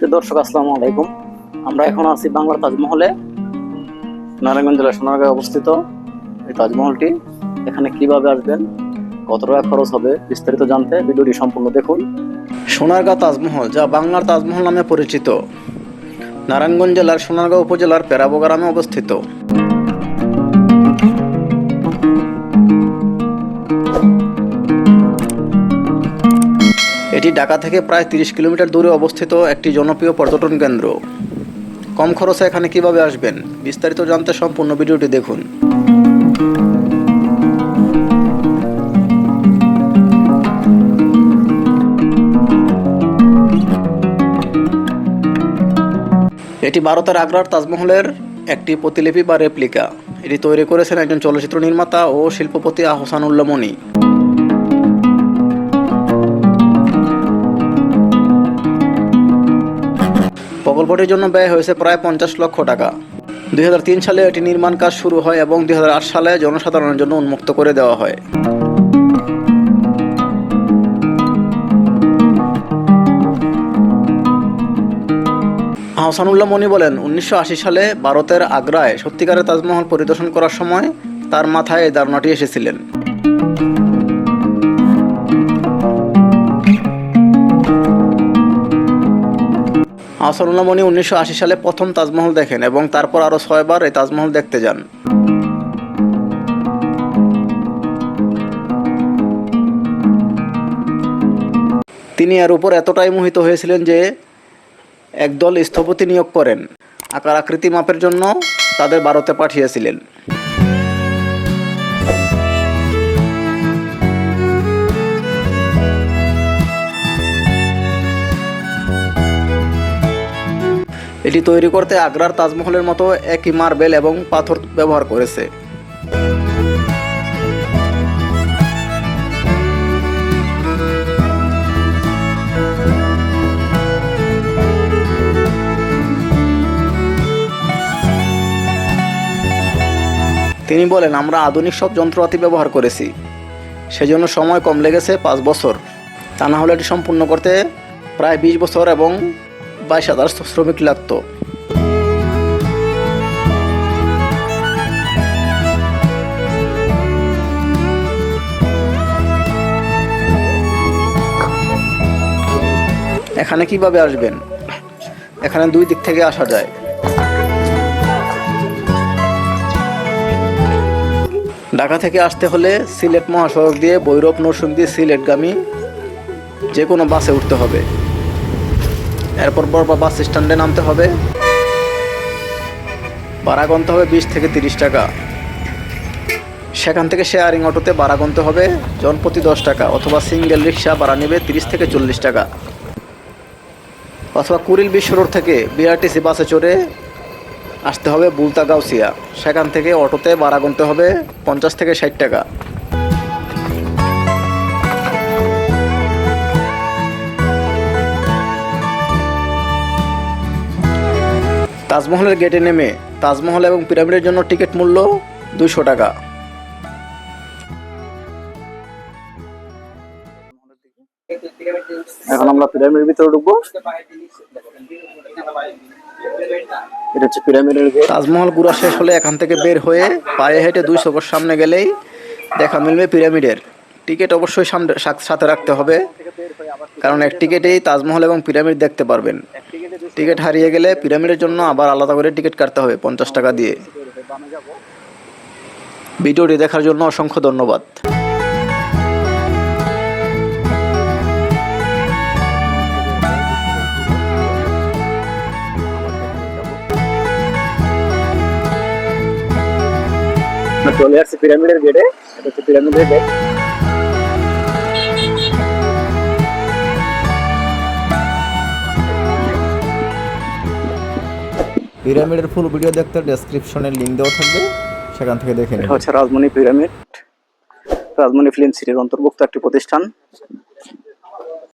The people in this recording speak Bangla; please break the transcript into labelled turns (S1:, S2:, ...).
S1: দর্শক, আসসালামু আলাইকুম। আমরা এখন আছি বাংলার তাজমহলে। নারায়ণগঞ্জ জেলার সোনারগাঁয়ে অবস্থিত এই তাজমহলটি। এখানে কীভাবে আসবেন, কত টাকা খরচ হবে, বিস্তারিত জানতে ভিডিওটি সম্পূর্ণ দেখুন। সোনারগাঁও তাজমহল, যা বাংলার তাজমহল নামে পরিচিত। নারায়ণগঞ্জ জেলার সোনারগাঁও উপজেলার পেরাবো গ্রামে অবস্থিত। এটি ঢাকা থেকে প্রায় তিরিশ কিলোমিটার দূরে অবস্থিত একটি জনপ্রিয় পর্যটন কেন্দ্র। কম খরচে এখানে কীভাবে আসবেন, বিস্তারিত জানতে সম্পূর্ণ ভিডিওটি দেখুন। এটি ভারতের আগ্রার তাজমহলের একটি প্রতিলিপি বা রেপ্লিকা। এটি তৈরি করেছেন একজন চলচ্চিত্র নির্মাতা ও শিল্পপতি আহসানুল্লাহ মনি প্রকল্পটির জন্য ব্যয় হয়েছে প্রায় পঞ্চাশ লক্ষ টাকা। দুই হাজার তিন সালে এটি নির্মাণ কাজ শুরু হয় এবং দুই হাজার আট সালে জনসাধারণের জন্য উন্মুক্ত করে দেওয়া হয়। আহসানুল্লাহ মনি বলেন, উনিশশো আশি সালে ভারতের আগ্রায় সত্যিকারের তাজমহল পরিদর্শন করার সময় তার মাথায় এই ধারণাটি এসেছিলেন। আহসানুল্লাহ মনি উনিশশো আশি সালে প্রথম তাজমহল দেখেন এবং তারপর আরও ছয়বার এই তাজমহল দেখতে যান। তিনি এর উপর এতটাই মোহিত হয়েছিলেন যে একদল স্থপতি নিয়োগ করেন। আকার আকৃতি মাপের জন্য তাদের ভারতে পাঠিয়েছিলেন। এটি তৈরি করতে আগ্রার তাজমহলের মতো একই মার্বেল এবং পাথর ব্যবহার করেছে। তিনি বলেন, আমরা আধুনিক সব যন্ত্রপাতি ব্যবহার করেছি। সেজন্য সময় কম লেগেছে পাঁচ বছর। তা না হলে এটি সম্পূর্ণ করতে প্রায় বিশ বছর এবং বাইশ হাজার শ্রমিক লাগতো এখানে কীভাবে আসবেন? এখানে দুই দিক থেকে আসা যায়। ঢাকা থেকে আসতে হলে সিলেট মহাসড়ক দিয়ে ভৈরব নরসিংদী সিলেটগামী যে কোনো বাসে উঠতে হবে। এরপর বড় বাস স্ট্যান্ডে নামতে হবে। ভাড়া গুনতে হবে বিশ থেকে তিরিশ টাকা। সেখান থেকে শেয়ারিং অটোতে ভাড়া গুনতে হবে জনপ্রতি দশ টাকা অথবা সিঙ্গেল রিক্সা ভাড়া নেবে তিরিশ থেকে চল্লিশ টাকা। অথবা কুড়িল বিশ্ব রোড থেকে বিআরটিসি বাসে চড়ে আসতে হবে বুলতা গাউসিয়া সেখান থেকে অটোতে ভাড়া গুনতে হবে পঞ্চাশ থেকে ষাট টাকা। তাজমহলের গেটে নেমে তাজমহল এবং পিরামিডের জন্য টিকিট মূল্য দুশো টাকা। এখন আমরা পিরামিডের ভিতরে ঢুকবো। এটা হচ্ছে পিরামিডের গেট। তাজমহল ঘুরা শেষ হলে এখান থেকে বের হয়ে পায়ে হেঁটে দুই চোখের সামনে গেলেই দেখা মিলবে পিরামিডের। টিকিট অবশ্যই সামনে সাথ- সাথে রাখতে হবে কারণ এক টিকিটেই তাজমহল এবং পিরামিড দেখতে পারবেন। টিকিট হারিয়ে গেলে পিরামিডের জন্য আবার আলাদা করে টিকিট কাটতে হবে পঞ্চাশ টাকা দিয়ে। ভিডিওটি দেখার জন্য অসংখ্য ধন্যবাদ। চলে আসছে পিরামিডের গেটে হচ্ছে পিরামিডের গেট
S2: পিরামিডের ফুল ভিডিও দেখতে ডেসক্রিপশনে লিংক দেওয়া থাকবে সেখান থেকে দেখে নিন।
S1: হচ্ছে রাজমণি পিরামিড। রাজমণি ফিল্ম সিটির অন্তর্ভুক্ত একটি প্রতিষ্ঠান।